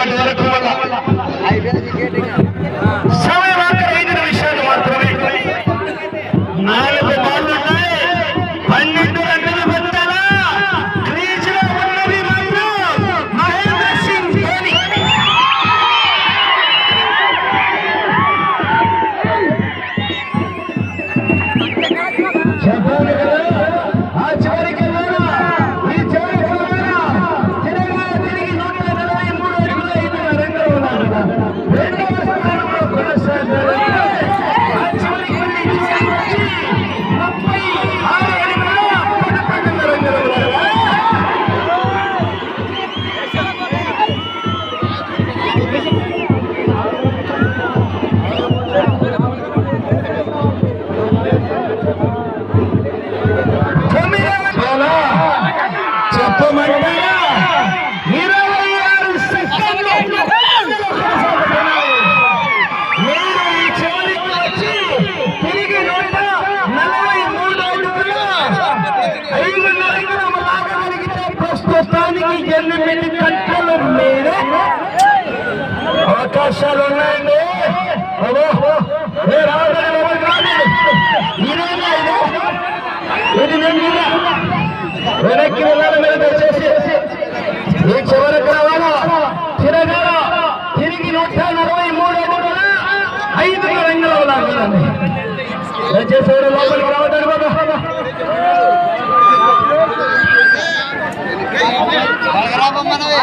పట్టువరకు అన్నిటి కంట్రోల్ మీరే. అవకాశాలు ఉన్నాయండి వెనక్కి వెళ్ళాలి దయచేసి. ఈ చివరికి రావాలా? తిరగాల? తిరిగి నూట నలభై మూడు ఐదు రంగులు దయచేసి ఎవరు లోపలికి రావడానికి లాభం మనవి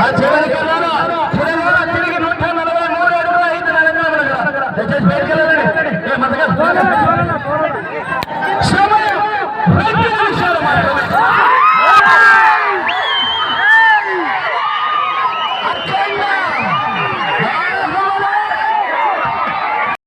ఆ చివరి